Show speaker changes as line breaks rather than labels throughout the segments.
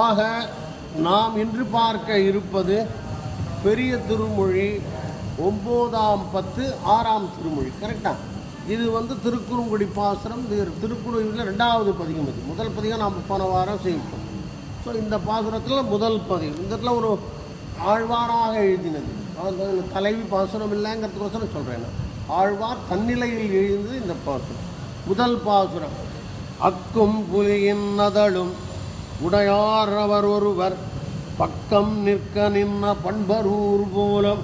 ஆக நாம் இன்று பார்க்க இருப்பது பெரிய திருமொழி ஒம்போதாம் பத்து ஆறாம் திருமொழி. கரெக்டா இது வந்து திருக்குறுங்குடி பாசுரம். இது திருக்குறளில் ரெண்டாவது பதிகம் இது. முதல் பதிகம் நாம் போன வாரம் செய்வோம் ஸோ இந்த பாசுரத்தில் முதல் பதிகம். இந்த இடத்துல ஒரு ஆழ்வாராக எழுதினது. அந்த தலைவி பாசுரம் இல்லைங்கிறதுக்கோசரம் சொல்கிறேன் நான். ஆழ்வார் தன்னிலையில் எழுந்தது இந்த பாசுரம். முதல் பாசுரம். அக்கும் புலியின் நதழும் உடையார் அவர் ஒருவர் பக்கம் நிற்க நின்ன பண்பரூர் போலம்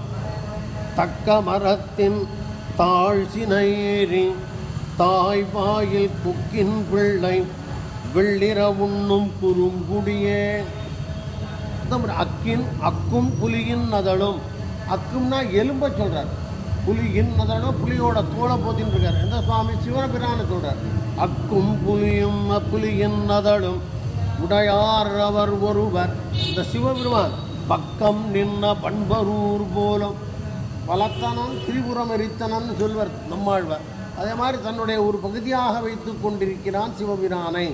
தக்க மரத்தின் தாழ்சினேறி தாய் வாயில் குக்கின் பிள்ளை வெள்ளிர உண்ணும் குறுங்குடியே. அக்கின் அக்கும் புலியின் நதழும் அக்கும்னா எலும்பை சொல்கிறார் புலியின் நதழும் புலியோட தோலை போத்தின்னு இருக்கார். எந்த சுவாமி? சிவபிரான சொல்கிறார் அக்கும் புலியும் புலியின் நதழும் உடையார் அவர் ஒருவர். இந்த சிவபெருமான் பக்கம் நின்ன பண்பரூர் போலும் பலத்தனம் திரிபுரம் எரித்தனன் சொல்வர் நம்மாழ்வர். அதே மாதிரி தன்னுடைய ஒரு பகுதியாக வைத்து கொண்டிருக்கிறான் சிவபிரானை.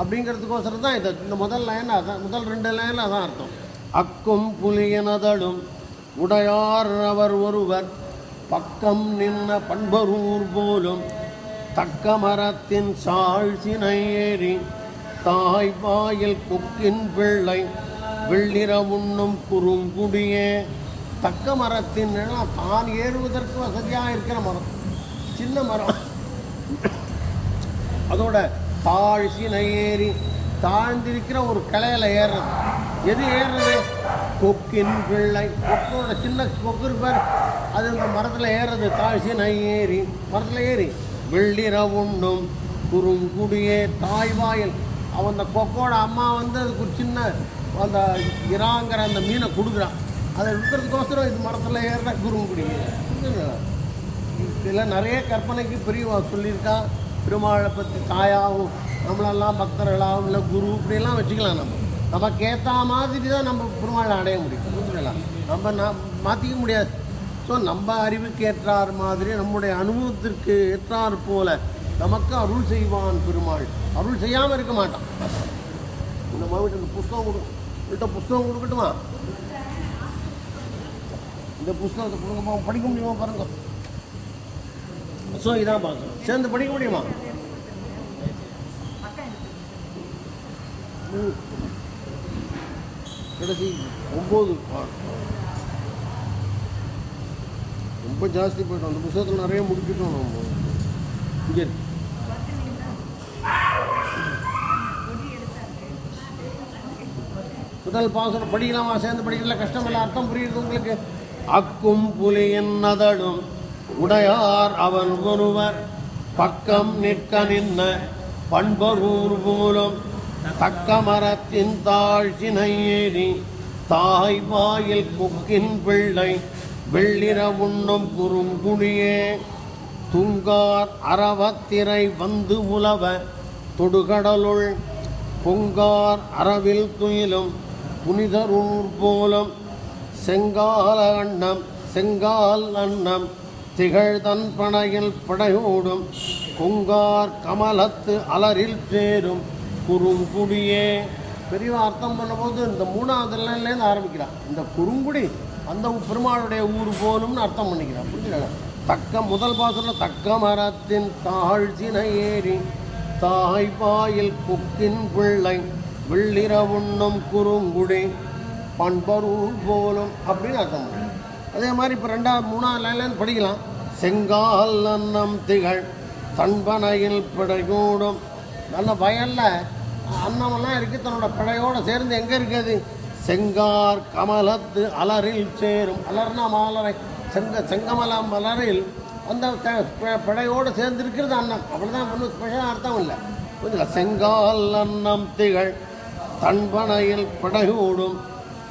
அப்படிங்கிறதுக்கோசரம் தான் இது. இந்த முதல் லைன் அதான் முதல் ரெண்டு லைனில் அதான் அர்த்தம். அக்கும் புலியனதழும் உடையார் அவர் ஒருவர் பக்கம் நின்ன பண்பரூர் போலும் தக்க மரத்தின் சாழ்சினை ஏறி தாய் வாயில் கொக்கின் பிள்ளை வெள்ளிற உண்ணும் குறுங்குடிய. தக்க மரத்தின் நிழல் தான் ஏறுவதற்கு வசதியாக இருக்கிற மரம். சின்ன மரம். அதோட தாழ்சினை ஏறி தாழ்ந்திருக்கிற ஒரு கிளையில ஏறுறது. எது ஏறுறது? கொக்கின் பிள்ளை கொக்கோட சின்ன கொக்கு இருப்பார் அது இந்த மரத்தில் ஏறுறது. தாழ்சினை ஏறி மரத்தில் ஏறி. வெள்ளிர உண்ணும் குறுங்குடியே. தாய்வாயில் அவன் அந்த கொக்கோட அம்மா வந்து அதுக்கு ஒரு சின்ன அந்த இறாங்கிற அந்த மீனை கொடுக்குறான். அதை விற்கிறதுக்கோசரம் இது மரத்தில் ஏறுற குருவும் புரியுதுங்களா? இதில் நிறைய கற்பனைக்கு பெரிய சொல்லியிருக்கான் பெருமாளை பற்றி தாயாகவும் நம்மளெல்லாம் பக்தர்களாகவும் இல்லை குரு இப்படியெல்லாம் வச்சுக்கலாம் நம்ம. நமக்கு ஏற்ற மாதிரி தான் நம்ம பெருமாளை அடைய முடியும். புரிஞ்சுக்கலாம் நம்ம நான் மாற்றிக்க முடியாது. ஸோ நம்ம அறிவுக்கு ஏற்றார் மாதிரி நம்முடைய அனுபவத்திற்கு ஏற்றார் போல நமக்கு அருள் செய்வான் பெருமாள். அருள் செய்யாமல் இருக்க மாட்டான். இந்த மாதிரி இந்த புஸ்தகம் கொடு. உங்கள்கிட்ட புஸ்தகம் கொடுக்கட்டுமா? இந்த புஸ்தகத்தை கொடுங்கம்மா படிக்க முடியுமா பாருங்க. ஸோ இதான் பார்க்கணும் சேர்ந்து படிக்க முடியுமா? கடைசி ஒம்பது ரொம்ப ஜாஸ்தி போயிட்டோம். அந்த புத்தகத்தில் நிறைய முடிச்சுட்டோம் நம்ம. இங்கே இருக்கு. முதல் பாசனம் படிக்கலாமா சேர்ந்து படிக்கல கஷ்டம் இல்லை அர்த்தம் புரியுது உங்களுக்கு? அக்கும் புலியின் நதடும் உடையார் அவன் ஒருவர். பக்கம் நிற்க நின்ன பண்பரூர் மூலம் தக்க மரத்தின் தாழ்ச்சினை ஏறி தாய் வாயில் கொக்கின் பிள்ளை வெள்ளிர உண்ணும் குறுங்குடியே துங்கார் அறவத்திரை வந்து உலவ தொடுகடலுள். பொங்கார் அறவில் துயிலும் புனிதரூர் போலும் செங்கால அன்னம் செங்கால் அன்னம் திகழ் தன் பனையில் படையோடும் கொங்கார் கமலத்து அலரில் சேரும் குறுங்குடியே. பெரியவா அர்த்தம் பண்ணும்போது இந்த மூணாவது ஆரம்பிக்கிறான் இந்த குறுங்குடி அந்த பெருமாளுடைய ஊர் போலும்னு அர்த்தம் பண்ணிக்கிறான் புரிஞ்சுக்கல? தக்க முதல் பாசனம் தக்க மரத்தின் தாழ்ச்சினை ஏறி தாய் பாயில் கொக்கின் பிள்ளை வெள்ளிர உண்ணும் குறுங்குடி பண்பரூர் போலும் அப்படின்னு அர்த்தம். அதே மாதிரி இப்போ ரெண்டாவது மூணாவது லைன்லேருந்து படிக்கலாம். செங்கால் அன்னம் திகழ் தன்பனையில் பிடைகூடும் நல்ல வயலில் அன்னமெல்லாம் இருக்குது தன்னோட பிழையோடு சேர்ந்து எங்கே இருக்குது செங்கார் கமலத்து அலரில் சேரும். அலர்னா மாலரை. செங்க செங்கமல மலரில் அந்த பிழையோடு சேர்ந்து இருக்கிறது அன்னம். அப்படிதான் ஒன்றும் ஸ்பெஷலாக அர்த்தம் இல்லை. புரியுதுல செங்கால் அன்னம் திகழ் தன்பனையில் பிடைகூடும்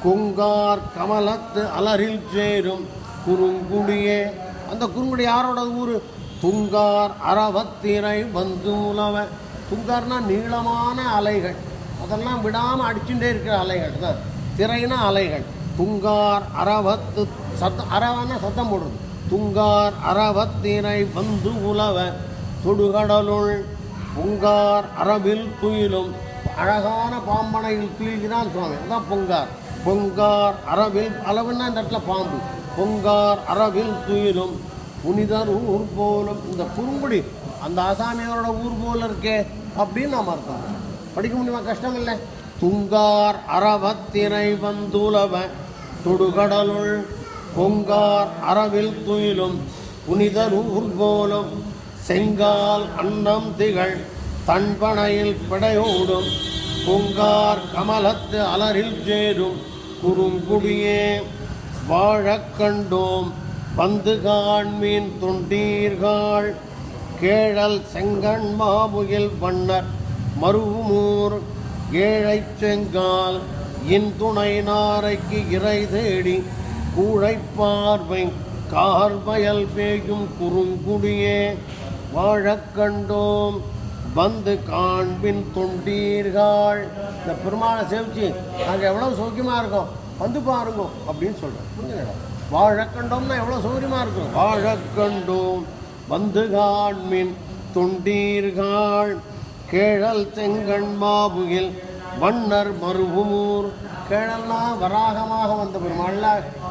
குங்கார் கமலத்து அலரில் சேரும் குறுங்குடியே. அந்த குறுங்குடி யாரோட? ஊர். துங்கார் அறவத்திரை வந்து உலவ. துங்கார்னா நீளமான அலைகள். அதெல்லாம் விடாமல் அடிச்சுட்டே இருக்கிற அலைகள். தான் திரைனா அலைகள். துங்கார் அறவத்து சத்தம் அறவன்னா சத்தம் போடுது துங்கார் அறவத்தினை வந்து உலவ. தொடுகடலுள் புங்கார் அரவில் துயிலும் அழகான பாம்பனையில் துயில்கிறான் சுவாமி. அதான் பொங்கார். பொங்கார் அரவில் அளவுன்னா இந்த இடத்துல பாம்பு. பொங்கார் அரவில் துயிலும் புனிதர் ஊர் போலும். இந்த குறும்புடி அந்த ஆசாமியோட ஊர் போல இருக்கே அப்படின்னு நாம் அர்த்தம். படிக்க முடியுமா? கஷ்டம் இல்லை. துங்கார் அரவத்திரை வந்துலவ தொடுகடலுள் பொங்கார் அரவில் துயிலும் புனிதர் ஊர் போலும். செங்கால் அன்னம் திகழ் தன்பனையில் பிடையோடும் பொங்கார் கமலத்து அலரில் சேரும். குறுங்குடியே வாழக் கண்டோம் வந்து காண்மீன் தொண்டீர்கள். கேழல் செங்கண் மாமுகில் வண்ணர் மருவுமூர் ஏழை செங்கால் இன்துணை நாரைக்கு இறை தேடி. கூழைப் பார்வை கார்வயல் பேயும் குறுங்குடியே வாழக் கண்டோம் வந்து காண்பின் தொண்டீர்கள். இந்த பெருமாளை சேவிச்சு நாங்கள் எவ்வளோ சௌக்கியமாக இருக்கோம்? வந்து பாருங்க அப்படின்னு சொல்கிறேன் புரிஞ்சுங்களா வாழக்கண்டோம்னா எவ்வளோ சௌகரியமாக இருக்கும்? வாழக்கண்டோம் வந்து காண்மின் தொண்டீர்கள். கேழல் செங்கண் மாபுகில் வண்ணர் மருகுமூர் கேழல்னா வராகமாக வந்த பெருமாள்ல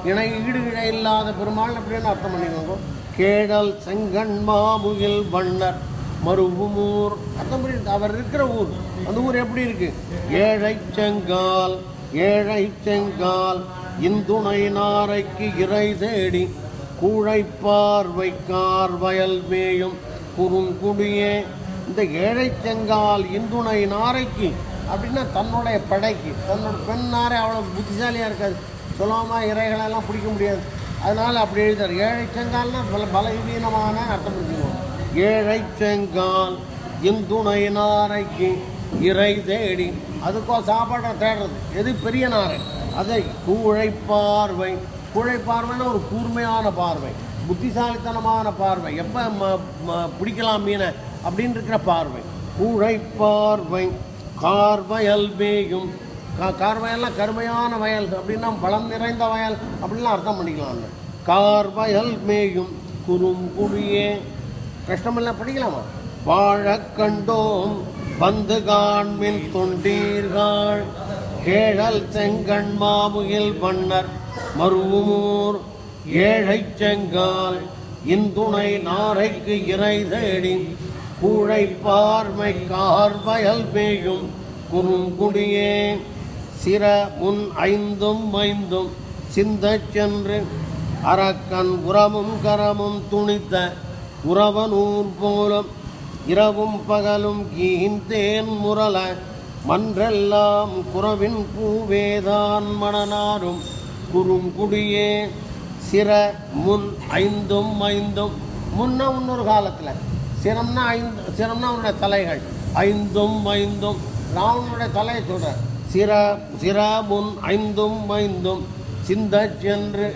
இணை ஈடு இணை இல்லாத பெருமாள் அப்படின்னு அர்த்தம் பண்ணிக்கோங்க. கேழல் செங்கண் மாபுகில் வண்ணர் மருகுமூர் அர்த்தம் பண்ணி அவர் இருக்கிற ஊர். அந்த ஊர் எப்படி இருக்கு? ஏழை செங்கால் ஏழை செங்கால் இந்துணை நாரைக்கு இறை தேடி கூழை பார்வைக்கார் வயல் மேயும் குறுங்குடியே. இந்த ஏழை செங்கால் இந்துணை நாரைக்கு அப்படின்னா தன்னுடைய படைக்கு. தன்னோட பெண் நாரை அவ்வளோ புத்திசாலியாக இருக்காது. சுலபமாக இறைகளெல்லாம் பிடிக்க முடியாது. அதனால் அப்படி எழுதார் ஏழை செங்கால்னா பல பலவீனமான அர்த்தம் புரிஞ்சுக்குவோம் ஏழை செங்கால் இந்துணை நாரைக்கு இறை தேடி. அதுக்கோ சாப்பாடை தேடுறது. எது பெரிய நாரை? அதை கூழை பார்வை. கூழை பார்வைன்னா ஒரு கூர்மையான பார்வை. புத்திசாலித்தனமான பார்வை. எப்போ பிடிக்கலாம் மீனை? அப்படின்னு இருக்கிற பார்வை. கூழை பார்வை. கார்வயல் மேயும். கா- கார்வயல்லாம் கருமையான வயல். அப்படின்னா பலம் நிறைந்த வயல். அப்படின்லாம் அர்த்தம் பண்ணிக்கலாம் கார்வயல் மேயும். குறுங்குடியே கஷ்டமெல்லாம் படிக்கலாமா? வாழ கண்டோம் வந்து காண்மில் தொண்டீர்கள். கேழல் செங்கண் மாமுகில் வண்ணர் மருவமூர். ஏழை செங்கால் இந்துணை நாரைக்கு இறை தேடி. கூழை பார்வை கார்வயல் மேயும் குறுங்குடியே. சிற முன் ஐந்தும் ஐந்தும் சிந்தச் சென்று அரக்கன் உரமும் கரமும் துணித்த உறவனூர் போலும் இரவும் பகலும் கீந்தேன் முரல மன்றெல்லாம் குறவின் பூவேதான் மணனாரும் குறுங்குடியே சிற முன் ஐந்தும் ஐந்தும். முன்ன இன்னொரு காலத்தில் சிரம்னா ஐந்து சிரம்னா அவனுடைய தலைகள் ஐந்தும் ஐந்தும். ராவனுடைய தலையை சொல்கிறேன் சிர சிர முன் ஐந்தும் ஐந்தும். சிந்த சென்று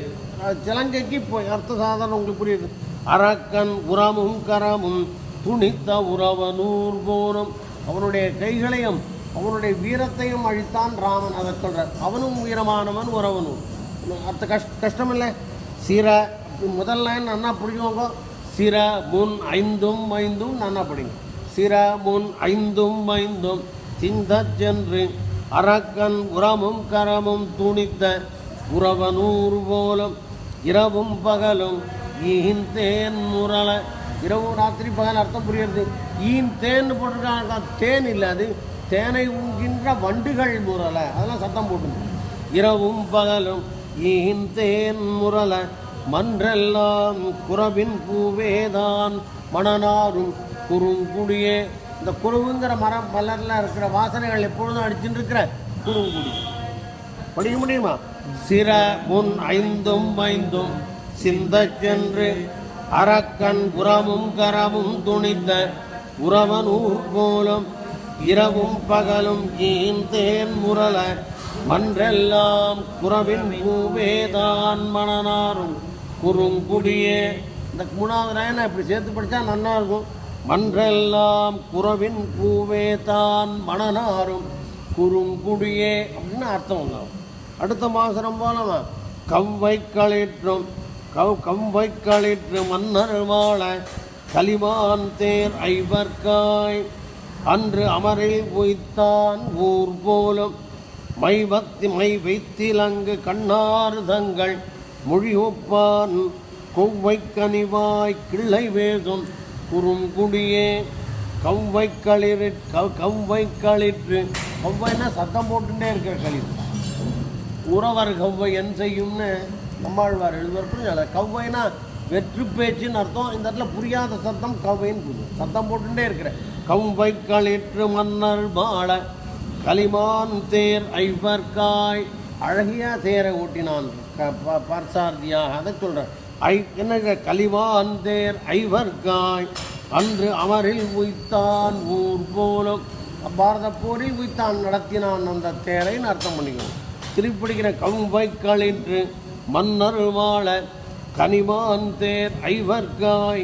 சிலங்கைக்கு இப்போ அர்த்த சாதனம் உங்களுக்கு புரியுது. அரக்கன் உரமும் கரமும் துணித்த உறவனூர் போனும். அவனுடைய கைகளையும் அவனுடைய வீரத்தையும் அழித்தான் ராமன். அதை சொல்கிறார் அவனும் வீரமானவன் உறவனும் அத்த கஷ்ட கஷ்டம் இல்லை. சிற முதல் லைன் நன்னா பிடிக்குவாங்க. சிற முன் ஐந்தும் ஐந்தும் நன்னா பிடிக்கும் சிற முன் ஐந்தும் ஐந்தும் சிந்த சென்று அரக்கன் உரமும் கரமும் துணித்த உறவனூர் போலும் இரவும் பகலும் ஈன் தேன் முரள இரவு ராத்திரி பகல் அர்த்தம் புரியுறது ஈன் தேன் போட்டிருக்காங்க தேன் இல்லை அது. தேனை உண்கின்ற வண்டுகள் முரள அதெல்லாம் சத்தம் போட்டு இரவும் பகலும் ஈன் தேன் முரள மன்றெல்லாம் குறவின் பூவேதான் மணனாரும் குறுங்குடியே. இந்த குருவுங்கிற மரம் பலரில் இருக்கிற வாசனைகள் எப்பொழுதும் அடிச்சுட்டு இருக்கிற குறுங்குடி. படிக்க முடியுமா? சிற முன் ஐந்தும் ஐந்தும். சிந்தச் சென்று அரக்கன் புறமும் கரமும் துணித்த உறவனூர் போலும் இரவும் பகலும் ஈந்தேன் முரள மன்றெல்லாம் குறவின் பூவேதான் மணனாரும் குறுங்குடியே. இந்த மூணாவது ராயனை இப்படி சேர்த்து படித்தா நல்லா இருக்கும். மன்றெல்லாம் குறவின் பூவே தான் மணனாரும் குறுங்குடியே அப்படின்னு அர்த்தம் வந்தோம் அடுத்த மாசம் போலவா கவ்வை களிற்றும் கவ் கவ்வை களிற்று மன்னர் வாழ கலிமான் தேர் ஐவர்காய். அன்று அமரில் பொய்த்தான் ஊர் போலும். மை வத்தி மை வைத்திலங்கு கண்ணாறு தங்கள் மொழி ஒப்பான் கொவ்வை கனிவாய் கிள்ளை வேதும் குறுங்குடியே. கவ்வை களிறு கவ்வை களிற்று கவ்வைன்னா சத்தம் போட்டுட்டே இருக்கிற களிறு உறவர் கவ்வை என் செய்யும்னு நம்மாழ்வார் எழுதுவார் புரிஞ்சு கவ்வைனா வெற்று பேச்சுன்னு அர்த்தம். இந்த இடத்துல புரியாத சத்தம் கவ்வைன்னு புரியும் சத்தம் போட்டுட்டே இருக்கிற. கவ்வை களிற்று மன்னர் மாள களிமான் தேர் ஐவர்காய். அழகிய தேரை ஓட்டினான். ப- பர்சார்தியாக அதை சொல்கிறேன் ஐ என்னங்க? களிமான் தேர் ஐவர்காய். அன்று அவரில் உய்த்தான் ஊர் போலும். பாரத போரில் உய்த்தான் நடத்தினான் அந்த தேரைன்னு அர்த்தம் பண்ணிக்கணும். திருப்பிடிக்கிற கம்பைக்களின்று மன்னர் வாழ கனிமான் தேர் ஐவர்காய்.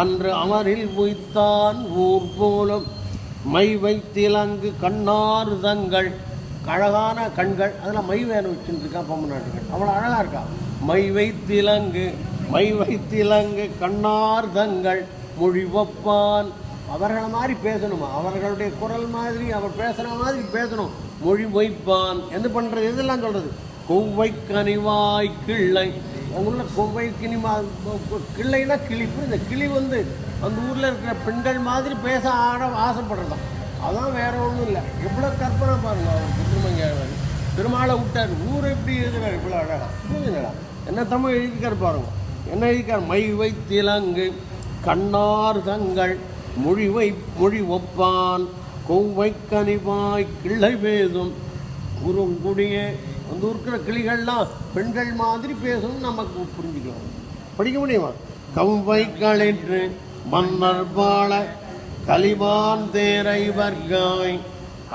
அன்று அமரில் உய்த்தான் ஊர் போலும் மை வைத்திலங்கு கண்ணார் தங்கள். அழகான கண்கள். அதில் மை வேணும் வச்சுருக்கா பொம்மை நாட்டுகள் அவ்வளோ அழகாக இருக்கா? மை வைத்திலங்கு மை வைத்திலங்கு கண்ணார் தங்கள். மொழிவப்பான் அவர்களை மாதிரி பேசணுமா? அவர்களுடைய குரல் மாதிரி அவர் பேசுகிற மாதிரி பேசணும். மொழி வைப்பான். என்ன பண்ணுறது இதெல்லாம் சொல்கிறது கொவ்வை கனிவாய் கிள்ளை. அவங்கள கொவ்வை கினிமா கிள்ளைனா கிளிப்பு இந்த கிளி வந்து அந்த ஊரில் இருக்கிற பெண்கள் மாதிரி பேச ஆட ஆசைப்படுறதாம். அதான் வேற ஒன்றும் இல்லை. எவ்வளோ கற்பனை பாருங்க அவர் திருமங்கையாளர் பெருமாளை விட்டார். ஊர் எப்படி எழுதுறார் இவ்வளோ அழகா? என்ன தமிழ் எழுதிக்கார் பாருங்க. என்ன எழுதிக்கார் மை வைத்திலங்கு கண்ணார் தங்கள் மொழிவை மொழி ஒப்பான். கொவ்வை கனிவாய் கிள்ளை பேதும் குறுங்குடியே அந்த இருக்கிற கிளிகள்லாம் பெண்கள் மாதிரி பேசணும் நமக்கு புரிஞ்சுக்கலாம் படிக்க முடியுமா? கவ்வை களிற்று மன்னர் பால கலிமான் தேரை வர்காய்.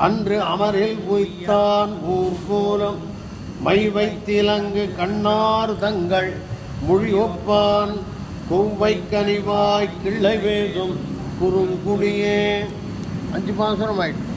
அன்று அமரில் பொய்த்தான் ஊர் கோலம் மை வைத்திலங்கு கண்ணார் தங்கள் மொழி ஒப்பான் கொவ்வை கனிவாய் கிள்ளை வேதும் குறுங்குடியே. அஞ்சு பாசனம் ஆயிட்டு.